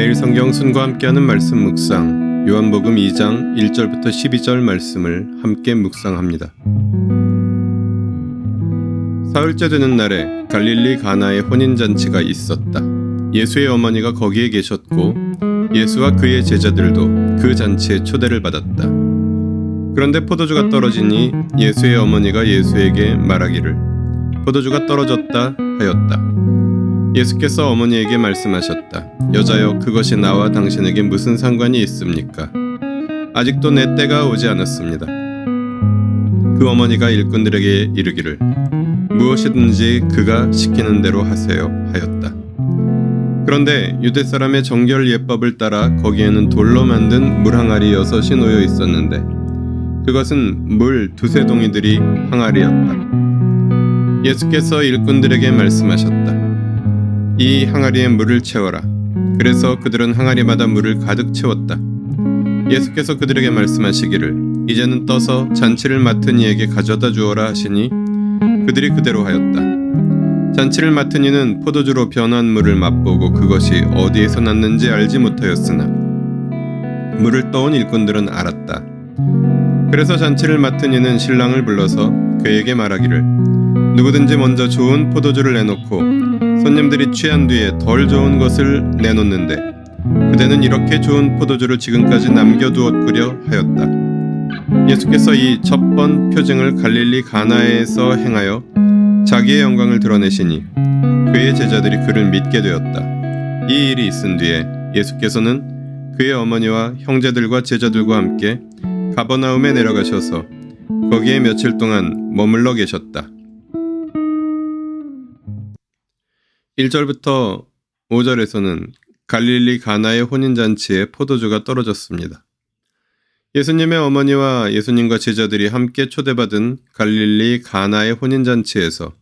매일 성경 순과 함께하는 말씀 묵상 요한복음 2장 1절부터 12절 말씀을 함께 묵상합니다. 사흘째 되는 날에 갈릴리 가나에 혼인 잔치가 있었다. 예수의 어머니가 거기에 계셨고 예수와 그의 제자들도 그 잔치에 초대를 받았다. 그런데 포도주가 떨어지니 예수의 어머니가 예수에게 말하기를 포도주가 떨어졌다 하였다. 예수께서 어머니에게 말씀하셨다. 여자여, 그것이 나와 당신에게 무슨 상관이 있습니까? 아직도 내 때가 오지 않았습니다. 그 어머니가 일꾼들에게 이르기를 무엇이든지 그가 시키는 대로 하세요 하였다. 그런데 유대 사람의 정결 예법을 따라 거기에는 돌로 만든 물 항아리 여섯이 놓여 있었는데 그것은 물 두세 동이들이 항아리였다. 예수께서 일꾼들에게 말씀하셨다. 이 항아리에 물을 채워라. 그래서 그들은 항아리마다 물을 가득 채웠다. 예수께서 그들에게 말씀하시기를 이제는 떠서 잔치를 맡은 이에게 가져다 주어라 하시니 그들이 그대로 하였다. 잔치를 맡은 이는 포도주로 변한 물을 맛보고 그것이 어디에서 났는지 알지 못하였으나 물을 떠온 일꾼들은 알았다. 그래서 잔치를 맡은 이는 신랑을 불러서 그에게 말하기를 누구든지 먼저 좋은 포도주를 내놓고 손님들이 취한 뒤에 덜 좋은 것을 내놓는데 그대는 이렇게 좋은 포도주를 지금까지 남겨두었구려 하였다. 예수께서 이 첫 번 표징을 갈릴리 가나에서 행하여 자기의 영광을 드러내시니 그의 제자들이 그를 믿게 되었다. 이 일이 있은 뒤에 예수께서는 그의 어머니와 형제들과 제자들과 함께 가버나움에 내려가셔서 거기에 며칠 동안 머물러 계셨다. 1절부터 5절에서는 갈릴리 가나의 혼인잔치에 포도주가 떨어졌습니다. 예수님의 어머니와 예수님과 제자들이 함께 초대받은 갈릴리 가나의 혼인잔치에서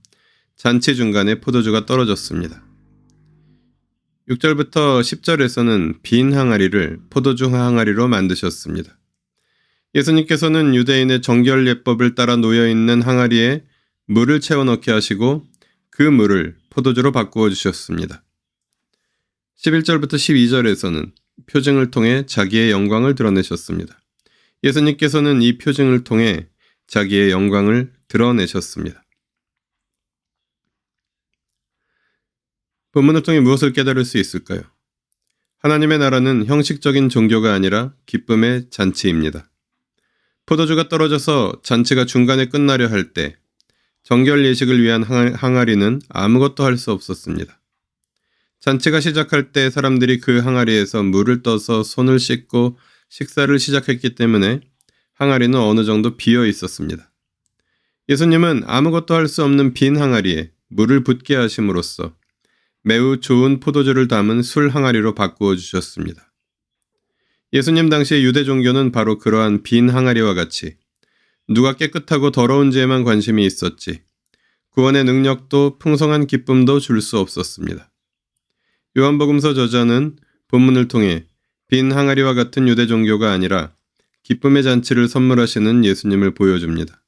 잔치 중간에 포도주가 떨어졌습니다. 6절부터 10절에서는 빈 항아리를 포도주 항아리로 만드셨습니다. 예수님께서는 유대인의 정결 예법을 따라 놓여 있는 항아리에 물을 채워 넣게 하시고 그 물을 포도주로 바꾸어 주셨습니다. 11절부터 12절에서는 표징을 통해 자기의 영광을 드러내셨습니다. 예수님께서는 이 표징을 통해 자기의 영광을 드러내셨습니다. 본문을 통해 무엇을 깨달을 수 있을까요? 하나님의 나라는 형식적인 종교가 아니라 기쁨의 잔치입니다. 포도주가 떨어져서 잔치가 중간에 끝나려 할 때 정결 예식을 위한 항아리는 아무것도 할 수 없었습니다. 잔치가 시작할 때 사람들이 그 항아리에서 물을 떠서 손을 씻고 식사를 시작했기 때문에 항아리는 어느 정도 비어 있었습니다. 예수님은 아무것도 할 수 없는 빈 항아리에 물을 붓게 하심으로써 매우 좋은 포도주를 담은 술 항아리로 바꾸어 주셨습니다. 예수님 당시의 유대 종교는 바로 그러한 빈 항아리와 같이 누가 깨끗하고 더러운 지에만 관심이 있었지 구원의 능력도 풍성한 기쁨도 줄 수 없었습니다. 요한복음서 저자는 본문을 통해 빈 항아리와 같은 유대 종교가 아니라 기쁨의 잔치를 선물하시는 예수님을 보여줍니다.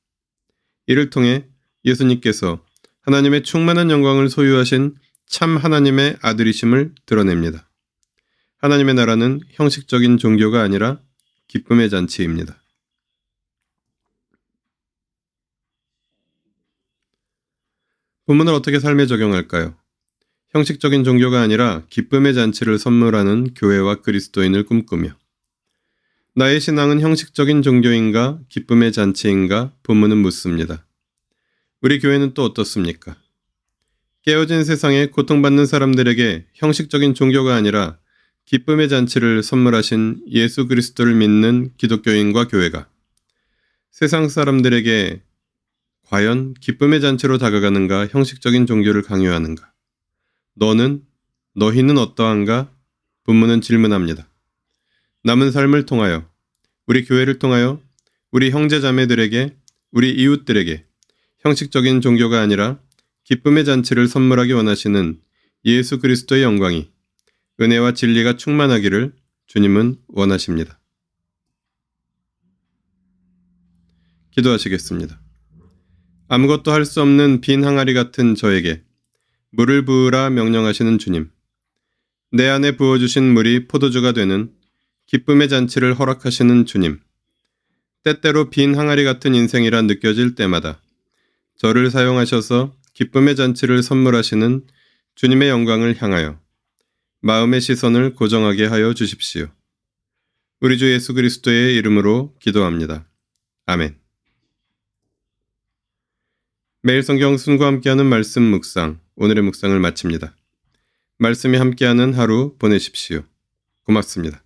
이를 통해 예수님께서 하나님의 충만한 영광을 소유하신 참 하나님의 아들이심을 드러냅니다. 하나님의 나라는 형식적인 종교가 아니라 기쁨의 잔치입니다. 본문을 어떻게 삶에 적용할까요? 형식적인 종교가 아니라 기쁨의 잔치를 선물하는 교회와 그리스도인을 꿈꾸며 나의 신앙은 형식적인 종교인가 기쁨의 잔치인가 본문은 묻습니다. 우리 교회는 또 어떻습니까? 깨어진 세상에 고통받는 사람들에게 형식적인 종교가 아니라 기쁨의 잔치를 선물하신 예수 그리스도를 믿는 기독교인과 교회가 세상 사람들에게 과연 기쁨의 잔치로 다가가는가 형식적인 종교를 강요하는가? 너는 너희는 어떠한가? 본문은 질문합니다. 남은 삶을 통하여 우리 교회를 통하여 우리 형제 자매들에게 우리 이웃들에게 형식적인 종교가 아니라 기쁨의 잔치를 선물하기 원하시는 예수 그리스도의 영광이 은혜와 진리가 충만하기를 주님은 원하십니다. 기도하시겠습니다. 아무것도 할 수 없는 빈 항아리 같은 저에게 물을 부으라 명령하시는 주님. 내 안에 부어주신 물이 포도주가 되는 기쁨의 잔치를 허락하시는 주님. 때때로 빈 항아리 같은 인생이라 느껴질 때마다 저를 사용하셔서 기쁨의 잔치를 선물하시는 주님의 영광을 향하여 마음의 시선을 고정하게 하여 주십시오. 우리 주 예수 그리스도의 이름으로 기도합니다. 아멘. 매일 성경 순과 함께하는 말씀 묵상, 오늘의 묵상을 마칩니다. 말씀이 함께하는 하루 보내십시오. 고맙습니다.